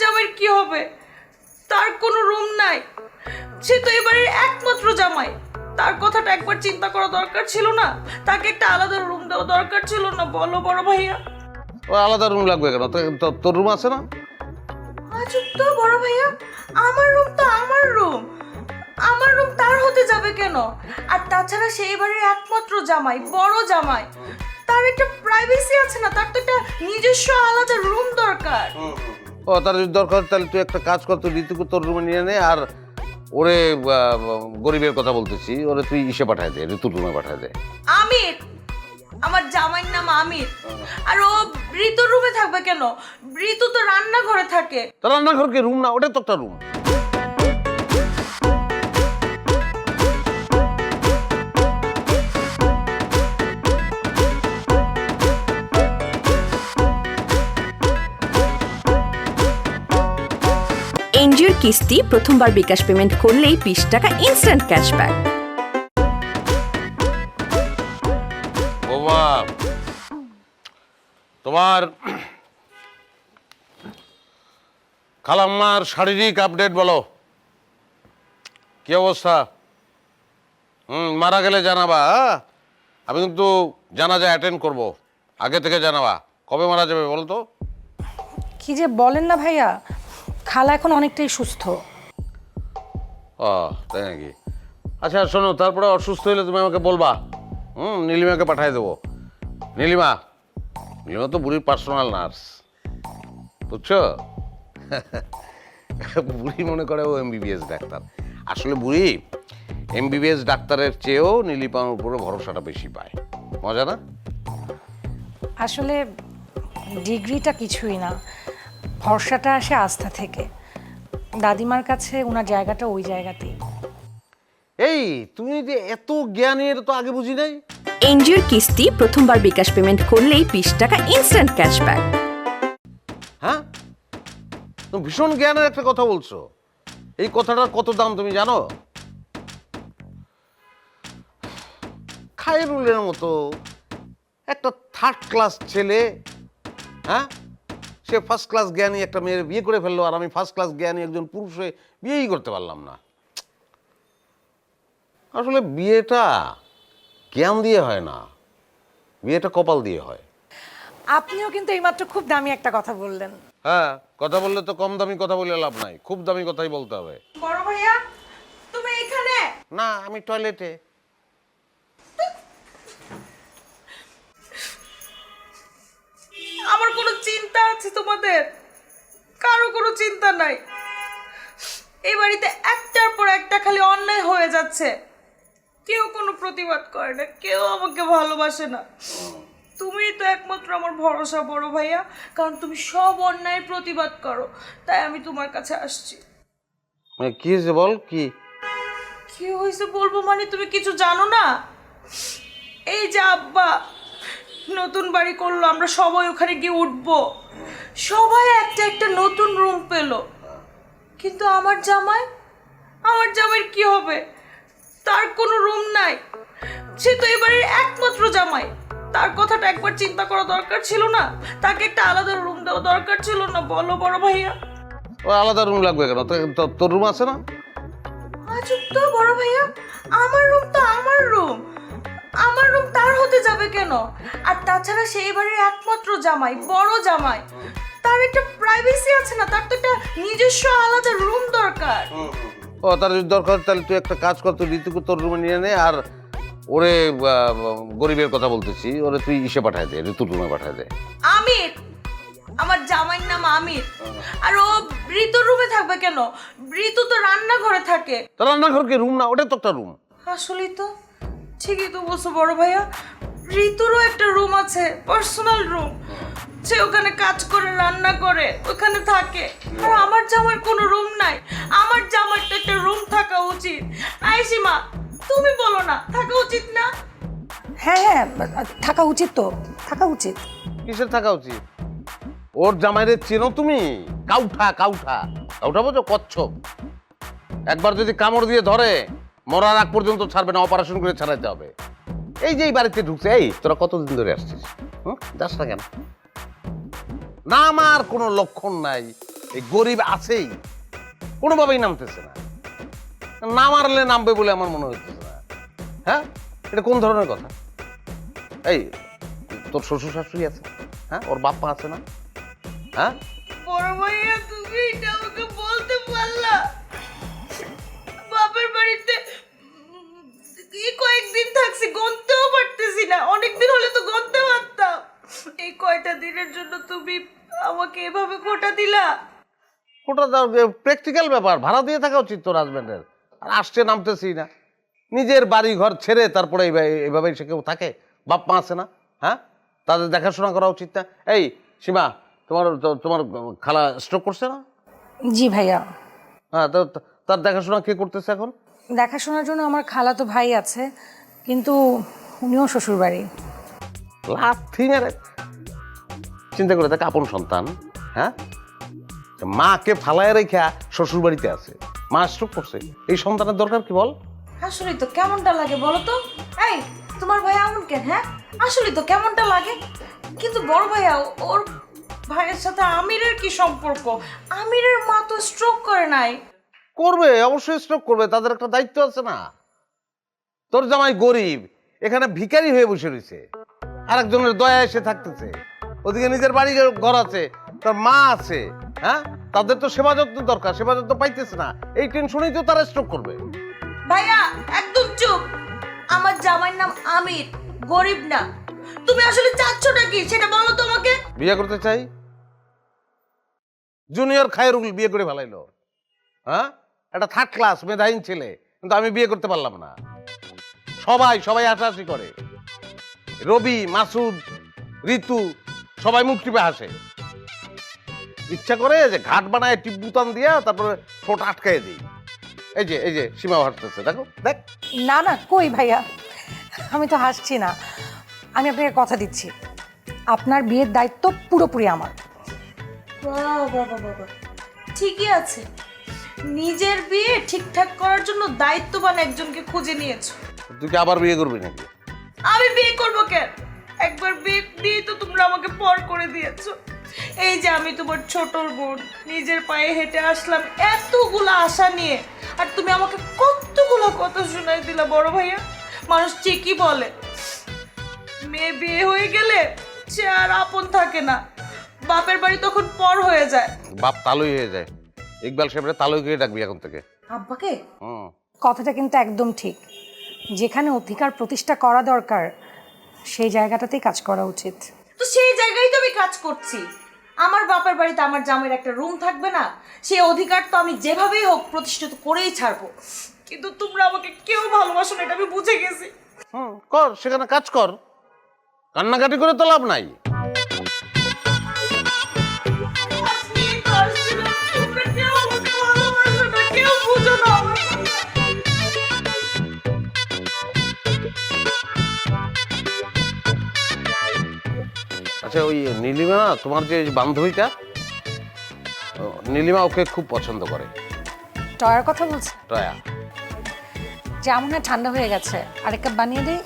জামাইয়ের কি হবে? তার কোনো রুম নাই। সে তো এবারে একমাত্র জামাই। তার কথাটা একবার চিন্তা করা দরকার ছিল না? তাকে একটা আলাদা রুম দেওয়া দরকার ছিল না বলো বড় ভাইয়া? ও আলাদা রুম লাগবে কেন? তো- তোর রুম আছে না? আজব তো বড় ভাইয়া। আমার রুম তো আমার রুম। আমার রুম তার হতে যাবে কেন? আর তাছাড়া সে এবারের একমাত্র জামাই বড় জামাই। তার একটা প্রাইভেসি আছে না? তার তো একটা নিজস্ব আলাদা রুম দরকার। ও তার যদি দরকার তাহলে তুই একটা কাজ কর তুই ঋতুকে তোর রুমে নিয়ে নে আর ওরে গরিবের কথা বলতেছি ওরে তুই ইসে পাঠায় দে ঋতুর রুমে পাঠায় দে। আমির! আমার জামাইর নাম আমির। আর ও ঋতুর রুমে থাকবে কেন? ঋতু তো রান্নাঘরে থাকে। তো রান্নাঘর কি? রুম না ওটা তো একটা রুম। কিস্তি প্রথমবার বিকাশ পেমেন্ট করলেই বিশ টাকা ইনস্ট্যান্ট ক্যাশব্যাক তোমার খালাম্মার শারীরিক আপডেট বলো। কি অবস্থা? হুম মারা গেলে জানাবা হ্যাঁ? আমি কিন্তু জানাজা অ্যাটেন্ড করব। আগে থেকে জানাবা। কবে মারা যাবে বলো তো? কি যে বলেন না ভাইয়া খালা এখন অনেকটাই সুস্থ। ও তাই নাকি? আচ্ছা শোনো তারপরে অসুস্থ হলে তুমি আমাকে বলবা। হুম নীলিমাকে পাঠিয়ে দেবো। নীলিমা নীলিমা তো বুড়ির পার্সোনাল নার্স। বুঝছ? বুড়ি মনে করে ও এমবিবিএস ডাক্তার। আসলে বুড়ি এমবিবিএস ডাক্তারের চেয়েও নীলিমার উপরে ভরসাটা বেশি পায়। মজা না? আসলে ডিগ্রিটা কিছুই না। ভরসাটা আসে আস্থা থেকে। দাদিমার কাছে ওনার জায়গাটা ওই জায়গাতেই। এই তুমি যে এত জ্ঞানের তো আগে বুঝি নাই। এনজিওর কিস্তি প্রথমবার বিকাশ পেমেন্ট করলেই বিশ টাকা ইনস্ট্যান্ট ক্যাশব্যাক হ্যাঁ? তুমি ভীষণ জ্ঞানের একটা কথা বলছো। এই কথাটার কত দাম তুমি জানো? খায়রুলের মতো একটা থার্ড ক্লাস ছেলে হ্যাঁ? সে ফার্স্ট ক্লাস জ্ঞানী একটা মেয়ের বিয়ে করে ফেলল আর আমি ফার্স্ট ক্লাস জ্ঞানী একজন পুরুষ হয়ে বিয়েই করতে পারলাম না। আসলে বিয়েটা জ্ঞান দিয়ে হয় না বিয়েটা কপাল দিয়ে হয়। আপনিও কিন্তু এইমাত্র খুব দামি একটা কথা বললেন। হ্যাঁ কথা বললে তো কম দামি কথা বলে লাভ নাই খুব দামি কথাই বলতে হবে। বড় ভাইয়া তুমি এখানে? না আমি টয়লেটে চিন্তা আছে তোমাদের? কারও কোনো চিন্তা নাই। এই বাড়িতে একটার পর একটা খালি অন্যায় হয়ে যাচ্ছে। কেউ কোনো প্রতিবাদ করে না কেউ আমাকে ভালোবাসে না। তুমি তো একমাত্র আমার ভরসা বড় ভাইয়া। কারণ তুমি সব অন্যায়ের প্রতিবাদ করো। তাই আমি তোমার কাছে আসছি। মানে কি হয়েছে বল? কি? কি হয়েছে বলব মানে তুমি কিছু জানো না? এই যে আব্বা নতুন বাড়ি করল আমরা সবাই ওখানে গিয়ে উঠবো। সবাই একটা একটা নতুন রুম পেল। কিন্তু আমার জামাই আমার জামাইয়ের কি হবে? তার কোনো রুম নাই। সে তো এবারের একমাত্র জামাই। তার কথাটা একবার চিন্তা করা দরকার ছিল না। তাকে একটা আলাদা রুম দেওয়া দরকার ছিল না। বলো বড় ভাইয়া। ও আলাদা রুম লাগবে কেন? তোর রুম আছে না? আজব তো বড় ভাইয়া। আমার রুম তো আমার রুম আমার রুম তার হতে যাবে কেন? আর তাছাড়া সে এবারের একমাত্র জামাই বড় জামাই। তার একটা প্রাইভেসি আছে না তার তো একটা নিজস্ব আলাদা রুম দরকার। ও তার যদি দরকার তাহলে তুই একটা কাজ কর তুই ঋতুকে তোর রুমে নিয়ে নে আর ওরে গরিবের কথা বলতেছি ওরে তুই ইসে পাঠায় দে ঋতুর রুমে পাঠায় দে। আমির! আমার জামাইয়ের নাম আমির। আর ও ঋতুর রুমে থাকবে কেন? ঋতু তো রান্নাঘরে থাকে। তোর রান্নাঘর কি রুম না? ওটাই তো একটা রুম আসলেই তো। ঠিকই তো বলছো বড় ভাইয়া। ঋতুরও একটা রুম আছে পার্সোনাল রুম সে ওখানে কাজ করে রান্না করে ওখানে থাকে। আর আমার জামার কোনো রুম নাই। আমার জামার তো একটা রুম থাকা উচিত। আইসিমা তুমি বলো না থাকা উচিত না? হ্যাঁ হ্যাঁ থাকা উচিত তো থাকা উচিত। কিসের থাকা উচিত? ওর জামাইরে চেনো তুমি? কাউঠা কাউঠা। কাউঠা বোঝো কচ্ছপ। একবার যদি কামড় দিয়ে ধরে মরার আগ পর্যন্ত ছাড়বে না অপারেশন করে ছাড়াইতে হবে। এই যে এই বাড়িতে ঢুকছে, এই তোরা কতদিন ধরে আসছিস? যাস না কেন? না আমার কোনো লক্ষণ নাই। এই গরিব আছেই। কোনোভাবেই নামতেছে না। না মারলে নামবে বলে আমার মনে হচ্ছে না। হ্যাঁ? এটা কোন ধরনের কথা? এই, তোর শ্বশুর শাশুড়ি আছে? হ্যাঁ? ওর বাপ্পা আছে না? হ্যাঁ? দিনের জন্য তুমি আমাকে এভাবে খোটা দিলা? ওটা প্র্যাকটিক্যাল ব্যাপার। ভাড়া দিয়ে থাকা উচিত তোর হাজব্যান্ডের আর আসছে নামতেছি না। নিজের বাড়ি ঘর ছেড়ে তারপরে এইভাবে- সে কেউ থাকে? বাপ মা আছে না? হ্যাঁ? তাদের দেখাশোনা করা উচিত না? এই সীমা তোমার তোমার খালা স্ট্রোক করছে না? জি ভাইয়া। হ্যাঁ তো তো- তার দেখাশোনা কে করতেছে এখন? দেখাশোনার জন্য আমার খালা তো ভাই আছে কিন্তু উনিও শ্বশুর বাড়ি লাথি মেরে। চিন্তা করে দেখ আপন সন্তান হ্যাঁ? মাকে ফালায় রেখা শ্বশুর বাড়িতে আছে মা স্ট্রোক করছে। এই সন্তানের দরকার কি বল? আসলে তো কেমনটা লাগে বলো তো? এই তোমার ভাই এমন কেন হ্যাঁ? আসলে তো কেমনটা লাগে? কিন্তু বড় ভাইয়া ওর ভাইয়ের সাথে আমিরের কি সম্পর্ক? আমিরের মা তো স্ট্রোক করে নাই। করবে অবশ্যই স্ট্রোক করবে তাদের একটা দায়িত্ব আছে না। তোর জামাই গরিব এখানে ভিখারি হয়ে বসে রয়েছে আরেকজনের দয়া এসে থাকতেছে। ওদিকে নিজের বাড়ি ঘর আছে তার মা আছে হ্যাঁ? তাদের তো সেবা যত্ন দরকার সেবা যত্ন পাইতেছে না। এই টেনশনেই তো তারা স্ট্রোক করবে। ভাইয়া একদম চুপ। আমার জামাইয়ের নাম আমির গরিব না। তুমি আসলে চাচ্ছটা কি সেটা বলো তো আমাকে? বিয়ে করতে চাই? জুনিয়র খায়রুল বিয়ে করে ফেলাইলো। হ্যাঁ? একটা থার্ড ক্লাস মেধাহীন ছেলে কিন্তু আমি বিয়ে করতে পারলাম না। সবাই সবাই আশাআশি করে। রবি মাসুদ ঋতু সবাই মুখ টিপে হাসে। ইচ্ছা করে যে ঘাট বানায় টিপ বুতান দিয়া তারপরে ঠোঁট আটকায় দিই। এই যে এই যে সীমা হাঁটতেছে দেখো দেখ। না না কই ভাইয়া? আমি তো হাসছি না। আমি আপনাকে কথা দিচ্ছি। আপনার বিয়ের দায়িত্ব পুরোপুরি আমার। বাহ। ঠিকই আছে। নিজের বিয়ে ঠিকঠাক করার জন্য দায়িত্ববান একজনকে খুঁজে নিয়েছো। তুই কি আবার বিয়ে করবি নাকি? আমি বিয়ে করব কেন? একবার বিয়ে দিয়ে তো তোমরা আমাকে পর করে দিয়েছ। এই যে আমি তোমার ছোট বোন নিজের পায়ে হেঁটে আসলাম এতগুলো আশা নিয়ে। আর তুমি আমাকে কতগুলো কথা শোনাই দিলা বড় ভাইয়া। মানুষ ঠিকই বলে মেয়ে বিয়ে হয়ে গেলে সে আর আপন থাকে না। বাপের বাড়ি তখন পর হয়ে যায়। বাপ তালুই হয়ে যায়। ইকবাল সাহেবরে তালুই করে ডাকবি এখন থেকে। আব্বাকে? হুম। কথাটা কিন্তু একদম ঠিক। যেখানে অধিকার প্রতিষ্ঠা করা দরকার সেই জায়গাটাতেই কাজ করা উচিত। তো সেই জায়গায় তো আমি কাজ করছি। আমার বাপের বাড়িতে আমার জামের একটা রুম থাকবে না সেই অধিকার তো আমি যেভাবেই হোক প্রতিষ্ঠিত করেই ছাড়বো। কিন্তু তোমরা আমাকে কেউ ভালোবাসো না এটা আমি বুঝে গেছি। হুম কর সেখানে কাজ কর। কান্নাকাটি করে তো লাভ নাই। আচ্ছা ওই নীলিমা না তোমার যে বান্ধবীটা নীলিমা ওকে খুব পছন্দ করে। টয়ার কথা বলছে? টয়া। যেমন আমার ঠান্ডা হয়ে গেছে আরেক কাপ বানিয়ে দিই।